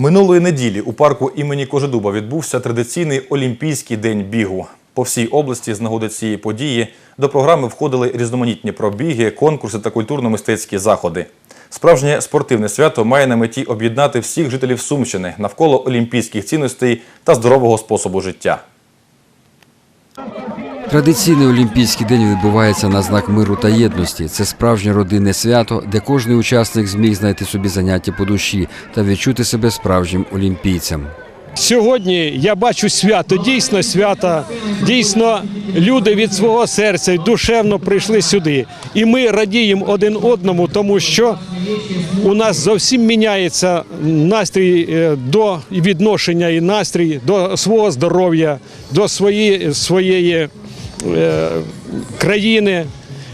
Минулої неділі у парку імені Кожедуба відбувся традиційний Олімпійський день бігу. По всій області з нагоди цієї події до програми входили різноманітні пробіги, конкурси та культурно-мистецькі заходи. Справжнє спортивне свято має на меті об'єднати всіх жителів Сумщини навколо олімпійських цінностей та здорового способу життя. Традиційний Олімпійський день відбувається на знак миру та єдності. Це справжнє родинне свято, де кожний учасник зміг знайти собі заняття по душі та відчути себе справжнім олімпійцем. Сьогодні я бачу свято, дійсно свято. Дійсно, люди від свого серця душевно прийшли сюди. І ми радіємо один одному, тому що у нас зовсім міняється настрій е, до відношення і настрій до свого здоров'я, до своєї, своєї країни.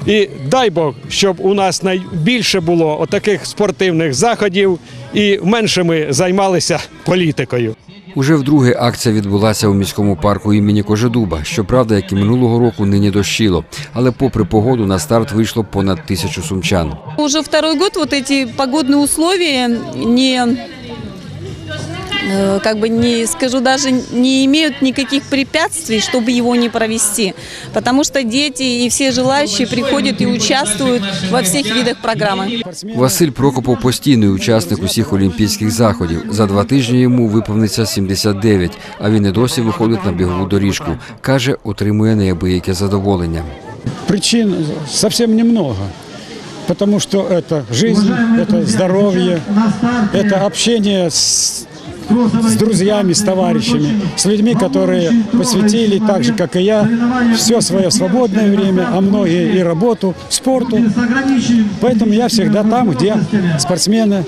І дай Бог, щоб у нас найбільше було отаких спортивних заходів і менше ми займалися політикою. Уже вдруге акція відбулася у міському парку імені Кожедуба. Щоправда, як і минулого року, нині дощило. Але попри погоду на старт вийшло понад тисячу сумчан. Уже второй год вот эти погодные условия не, э, как бы не скажу, даже не имеют никаких препятствий, чтобы его не провести. Потому что дети и все желающие приходят и участвуют во всех видах программы. Василь Прокопов постійний учасник усіх олімпійських заходів. За два тижні йому виповниться 79, а він і досі виходить на бігову доріжку. Каже, отримує неабияке задоволення. Причин совсем немного. Потому что это жизнь, это здоровье, это общение с, с друзьями, с товарищами, с людьми, которые посвятили, так же, как и я, все свое свободное время, а многие и работу, спорту. Поэтому я всегда там, где спортсмены,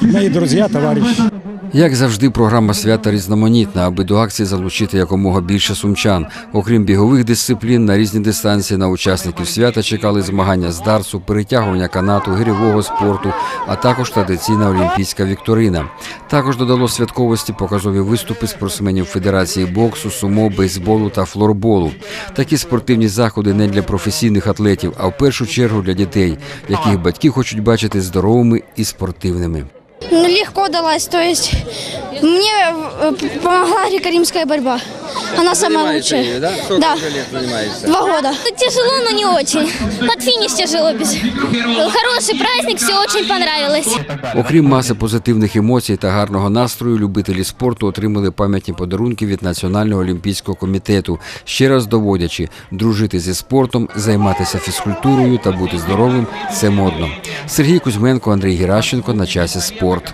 мои друзья, товарищи. Як завжди, програма свята різноманітна, аби до акції залучити якомога більше сумчан. Окрім бігових дисциплін, на різні дистанції на учасників свята чекали змагання з дартсу, перетягування канату, гирьового спорту, а також традиційна олімпійська вікторина. Також додало святковості показові виступи спортсменів Федерації боксу, сумо, бейсболу та флорболу. Такі спортивні заходи не для професійних атлетів, а в першу чергу для дітей, яких батьки хочуть бачити здоровими і спортивними. Ну, легко далась, то есть мне э, помогла рекоримская борьба. Она самая лучшая. да? Да. Два года. Тяжело, но не очень. Под финиш тяжело без. Хороший праздник, все очень понравилось. Окрім маси позитивних емоцій та гарного настрою, любителі спорту отримали пам'ятні подарунки від Національного олімпійського комітету, ще раз доводячи, дружити зі спортом, займатися фізкультурою та бути здоровим це модно. Сергій Кузьменко, Андрій Геращенко на часі спорт.